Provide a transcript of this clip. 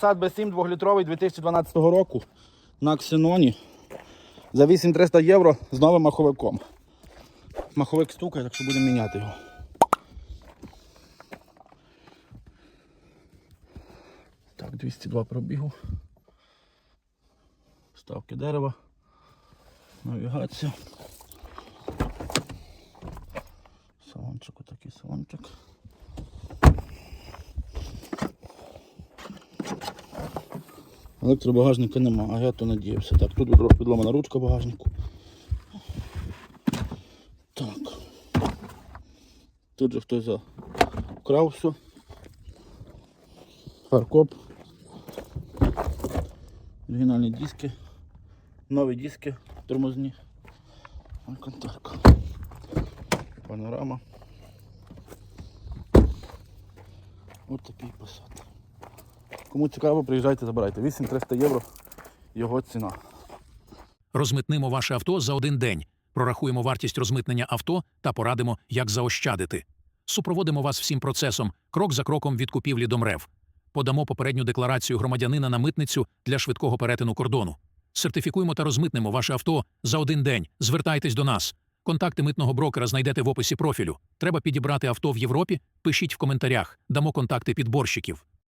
Сад B7 2-літровий 2012 року на Ксеноні за 8300 євро з новим маховиком. Маховик стукає, так що будемо міняти його. Так, 202 пробігу. Ставки дерева. Навігація. Салончик, отакий салончик. Електробагажника нема, а я то надіявся. Так, тут відломана ручка багажнику. Так. Тут же хтось вкрав все. Фаркоп. Оригінальні диски. Нові диски тормозні. Алькантарка. Панорама. Ось такий посад. Кому цікаво, приїжджайте, забирайте. 8300 євро його ціна. Розмитнимо ваше авто за один день. Прорахуємо вартість розмитнення авто та порадимо, як заощадити. Супроводимо вас всім процесом, крок за кроком від купівлі до МРЕВ. Подамо попередню декларацію громадянина на митницю для швидкого перетину кордону. Сертифікуємо та розмитнемо ваше авто за один день. Звертайтесь до нас. Контакти митного брокера знайдете в описі профілю. Треба підібрати авто в Європі? Пишіть в коментарях, дамо контакти підборщиків.